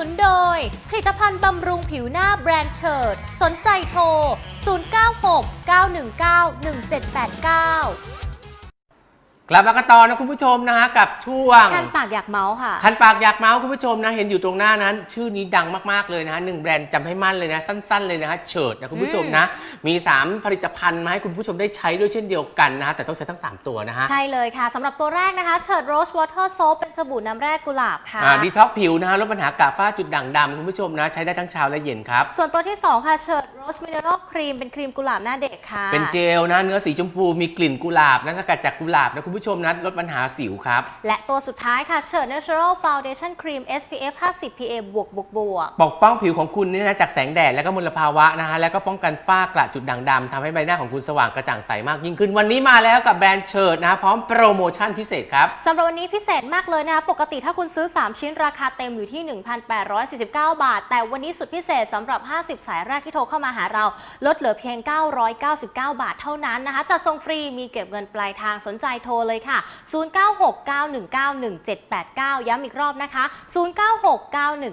นุนโดย ผลิตภัณฑ์บำรุงผิวหน้าแบรนด์เชิด สนใจโทร 096 919 1789 กลับมากันต่อนะคุณผู้ชมนะฮะกับช่วงคันปากอยากเมาส์ค่ะ คันปากอยากเมาส์คุณผู้ชมนะเห็นอยู่ตรงหน้านั้น ชื่อนี้ดังมากๆเลยนะฮะหนึ่งแบรนด์จำให้มั่นเลยนะสั้น ๆ เลยนะฮะเฉิดนะคุณผู้ชมนะมี 3 ผลิตภัณฑ์มาให้คุณผู้ชมได้ใช้ด้วยเช่นเดียวกันนะฮะแต่ต้องใช้ทั้ง 3 ตัวนะฮะใช่เลยค่ะสำหรับตัวแรกนะคะเชิดโรสวอเตอร์โซเป็นสบู่น้ำแร่กุหลาบค่ะอ่าดีท็อกผิวนะฮะลดปัญหากาฝ้าจุดด่างดำคุณผู้ชมนะใช้ได้ทั้งเช้าและเย็นครับส่วนตัวที่ 2 ค่ะเชิดโรสมิเนอรัลครีมเป็นครีมกุหลาบหน้าเด็กค่ะเป็นเจลนะเนื้อสีชมพูมีกลิ่นกุหลาบนะสกัดจากกุหลาบนะคุณผู้ชมนะลดปัญหาสิวครับ และตัวสุดท้ายค่ะเชิด Natural Foundation Cream SPF 50 PA บวกบวกบวกปกป้องผิวของคุณเนี่ยนะจากแสงแดดและก็มลภาวะนะฮะแล้วก็ป้องกันฝ้ากระจุดด่างดำทำให้ใบหน้าของคุณสว่างกระจ่างใสมากยิ่งขึ้น วันนี้มาแล้วกับแบรนด์เชิดนะฮะพร้อมโปรโมชั่นพิเศษครับสำหรับวันนี้พิเศษมากเลยนะคะปกติถ้าคุณซื้อ 3 ชิ้นราคาเต็มอยู่ที่ 1,849 บาท แต่วันนี้สุดพิเศษสำหรับ 50 สายแรกที่โทรเข้ามาหาเรา ลดเหลือเพียง 999 บาทเท่านั้นนะคะจัดส่งฟรีมีเก็บเงินปลายทางสนใจโทรเลยค่ะ 0969191789 ย้ำอีกรอบนะคะ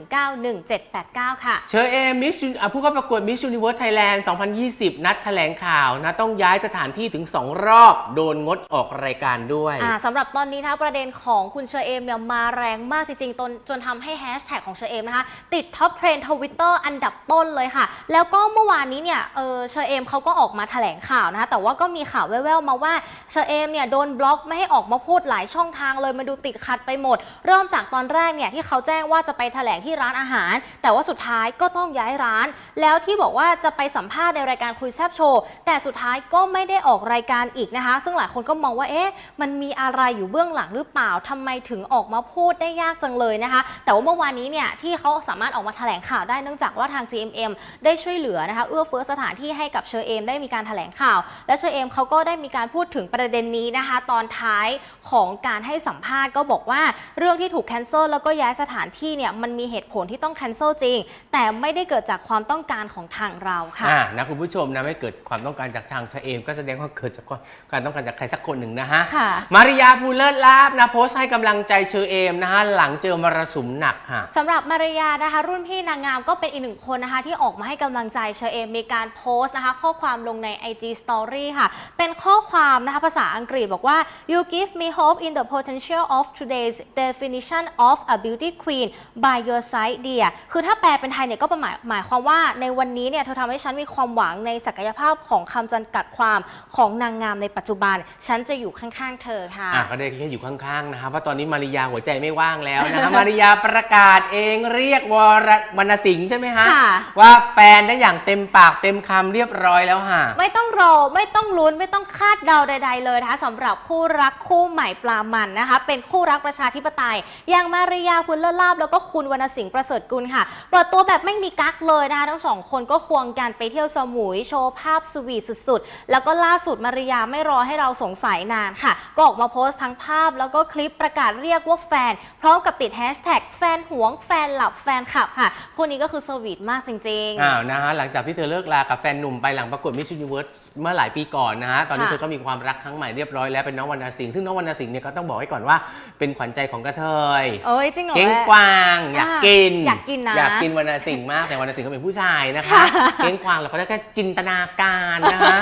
0969191789 ค่ะ เชอเอมมิสผู้เข้าประกวดมิส s u นิเวิร์สไทยแลนด์ 2020 นัดแถลงข่าวนะต้องย้ายสถานที่ถึง 2 รอบโดนงดออกรายการด้วย อ่าสำหรับตอนนี้นะคะประเด็นของคุณเชอเอมเนี่ยมาแรงมากจริงๆจนจนทำให้แฮชแท็กของเชอเอมนะคะ ติดท็อปเทรนด์ทวิตเตอร์อันดับต้นเลยค่ะ แล้วก็เมื่อวานนี้เนี่ยเออเชอเอมเขาก็ออกมาแถลงข่าวนะคะ แต่ว่าก็มีข่าวแว่วๆมาว่าเชอเอมเนี่ยโดนบล็อกไม่ให้ออกมาพูดหลายช่องทางเลยมาดูติดขัดไปหมด เริ่มจากตอนแรกเนี่ยที่เขาแจ้งว่าจะไปแถลงที่ร้านอาหาร แต่ว่าสุดท้ายก็ต้องย้ายร้าน แล้วที่บอกว่าจะไปสัมภาษณ์ในรายการคุยแซบโชว์แต่สุดท้ายก็ไม่ได้ออกรายการอีกนะคะ ซึ่งหลายคนก็มองว่าเอ๊ะมันมีอะไรอยู่เบื้องหลังหรือเปล่าทำไมถึงออกมาพูดได้ยากจังเลยนะคะ แต่ว่าเมื่อวานนี้เนี่ยที่เขาสามารถออกมาแถลงข่าวได้เนื่องจากว่าทาง GMM ได้ช่วยเหลือนะคะเอื้อเฟื้อสถานที่ให้กับเชอเอมได้มีการแถลงข่าว และเชอเอมเขาก็ได้มีการพูดถึงประเด็นนี้นะคะ ตอนท้ายของการให้สัมภาษณ์ก็บอกว่าเรื่องที่ถูกแคนเซิลแล้วก็ย้ายสถานที่เนี่ยมันมีเหตุผลที่ต้องแคนเซิลจริง แต่ไม่ได้เกิดจากความต้องการของทางเราค่ะอ่านะคุณผู้ชมนะไม่เกิดความต้องการจากทางเชอเอม ก็แสดงว่าเกิดจากการต้องการจากใครสักคนหนึ่งนะฮะค่ะมาริยาภูเลิศลาบนะโพสต์ให้กำลังใจเชอเอมนะฮะหลังเจอมรสุมหนักค่ะสำหรับมารยานะคะ รุ่นพี่นางงามก็เป็นอีกหนึ่งคนนะคะ ที่ออกมาให้กำลังใจเชอเอมมีการโพสต์นะคะ ข้อความลงใน IG Story ค่ะ เป็นข้อความนะคะภาษาอังกฤษบอกว่า you give me hope in the potential of today's definition of a beauty queen by your side dear คือถ้าแปลเป็นไทยเนี่ยก็หมายหมายความว่าในวันนี้เนี่ยเธอทำให้ฉันมีความหวังในศักยภาพของคำจำกัดความของนางงามในปัจจุบัน ฉันจะอยู่ข้างๆเธอค่ะ อะก็ได้แค่อยู่ข้างๆนะครับเพราะตอนนี้มาริยาหัวใจไม่ว่างแล้วนะคะมาริยาประกาศเองเรียกวรวรรณสิงห์ใช่ไหมฮะ ค่ะ ว่าแฟนได้อย่างเต็มปากเต็มคำเรียบร้อยแล้วค่ะไม่ต้องรอ ไม่ต้องลุ้น ไม่ต้องคาดเดาใด ๆ เลยนะคะสำหรับคู่รักคู่ใหม่ปลามันนะคะ เป็นคู่รักประชาธิปไตย อย่างมาริยาพุลเลอร์ลาบ แล้วก็คุณวรรณสิงห์ประเสริฐกุลค่ะ เปิดตัวแบบไม่มีกั๊กเลยนะคะทั้งสองคนก็ควงกันไปเที่ยวสมุย โชว์ภาพสวีทสุดๆ แล้วก็ล่าสุดมาริยาไม่รอให้เราสงสัยนานค่ะ ก็ออกมาโพสต์ทั้งภาพ แล้วก็คลิปประกาศเรียกว่าแฟน พร้อมกับติดแฮชแท็กแฟนหวงแฟนหลับแฟนขับค่ะคู่นี้ก็คือสวีทมากจริง ๆ อ้าวนะฮะหลังจากที่เธอเลิกลากับแฟนหนุ่มไปหลังประกวดมิส s u นิเวิร์สเมื่อหลายปีก่อนนะฮะตอนนี้ค่ะ เธอก็มีความรักครั้งใหม่เรียบร้อยแล้วเป็นน้องวรรณสิงห์ซึ่งน้องวรรณสิงห์เนี่ยก็ต้องบอกไว้ก่อนว่าเป็นขวัญใจของกระเทยเอ้ยจริงเหรอเก้งแม่กวางอยากกิน อยากกินนะอยากกินวรรณสิงห์มากแต่วรรณสิงห์ก็เป็นผู้ชายนะคะค่ะเก้งกวางเราก็ได้แค่จินตนาการนะคะ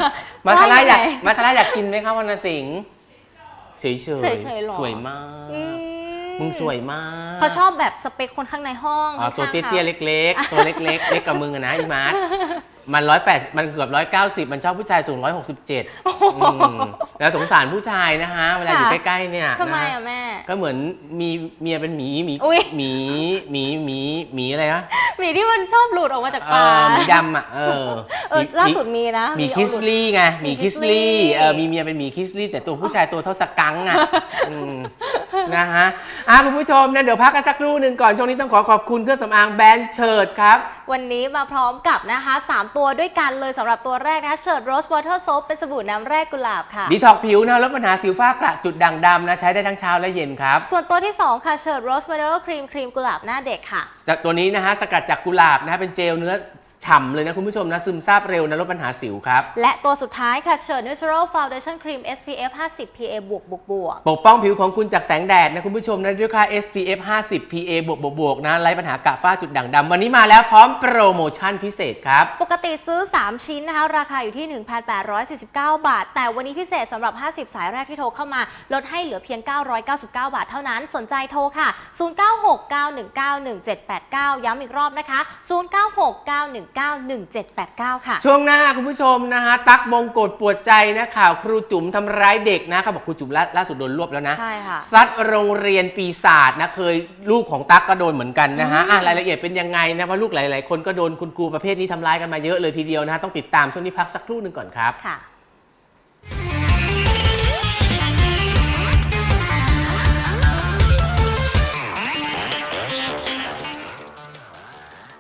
มาคาร่าว่าอยากยังไงมาคาร่าอยากกินไหมคะวรรณสิงห์เฉยเฉยเฉยๆหรอสวยมากอืมึงสวยมาก เขาชอบแบบสเปคคนข้างในห้องอ๋อตัวข้างๆเตี้ยๆขาเล็ก ๆ ตัวเล็กๆ เล็กกับมึงอะนะอีมาร์ท มันร้อยแปดมันเกือบร้อยเก้าสิบมันชอบผู้ชายสูงร้อยหกสิบเจ็ดแล้วสงสารผู้ชายนะฮะ เวลาอยู่ค่ะใกล้ๆเนี่ยทำไมนะอะแม่ ก็เหมือนมีเมียเป็นหมีหมีอุ๊ยหมีหมีหมีหมีอะไรนะหมีที่มันชอบหลุดออกมาจากเอปากอหมีดำอะเออเออหมีล่าสุดมีนะหมีเอาคิสหลุดลี่ไงหมีหมีคิสลี่ Kisley เออมีเมียเป็นหมีคิสลี่แต่ตัวผู้ชายตัวเท่าสกังค์อะอืมนะฮะอะคุณผู้ชมนะเดี๋ยวพักกันสักครู่หนึ่งก่อนช่วงนี้ต้องขอขอบคุณเครื่องสำอางแบรนด์เฉิดครับวันนี้มาพร้อมกับนะคะ 3 ตัวด้วยกันเลยสำหรับตัวแรกนะคะเชิดโรสวอเตอร์โซเป็นสบู่น้ำแร่กุหลาบค่ะดีท็อกผิวนะลดปัญหาสิวฝ้ากระจุดด่างดำนะใช้ได้ทั้งเช้าและเย็นครับ ส่วนตัวที่ 2 ค่ะเชิดโรสเมเดอร์ครีมครีมกุหลาบหน้าเด็กค่ะ จากตัวนี้นะฮะสกัดจากกุหลาบนะฮะเป็นเจลเนื้อฉ่ำเลยนะคุณผู้ชมนะซึมซาบเร็วนะลดปัญหาสิวครับ และตัวสุดท้ายค่ะเชิญ Natural Foundation Cream SPF 50 PA บวกบวกบวกปกป้องผิวของคุณจากแสงแดดนะคุณผู้ชมนะด้วยค่า SPF 50 PA บวกบวกบวกนะไร้ปัญหากระฝ้าจุดด่างดำวันนี้มาแล้วพร้อมโปรโมชั่นพิเศษครับ ปกติซื้อ 3 ชิ้นนะคะ ราคาอยู่ที่ 1,849 บาท แต่วันนี้พิเศษสำหรับ 50 สายแรกที่โทรเข้ามา ลดให้เหลือเพียง 999 บาทเท่านั้น สนใจโทรค่ะ 0969191789 ย้ำอีกรอบนะคะ 0969191789 ค่ะ ช่วงหน้าคุณผู้ชมนะฮะ ตักบงกฎปวดใจนะข่าวครูจุ๋มทำร้ายเด็กนะเขาบอกครูจุ๋มล่าล่าสุดโดนรวบแล้วนะใช่ค่ะ ซัดโรงเรียนปีศาจนะเคยลูกของตั๊กก็โดนเหมือนกันนะฮะอะรายละเอียดเป็นยังไงนะเพราะลูกหลายๆคนก็โดนคุณครูประเภทนี้ทำร้ายกันมาเยอะเลยทีเดียวนะฮะต้องติดตามช่วงนี้พักสักครู่หนึ่งก่อนครับ ค่ะ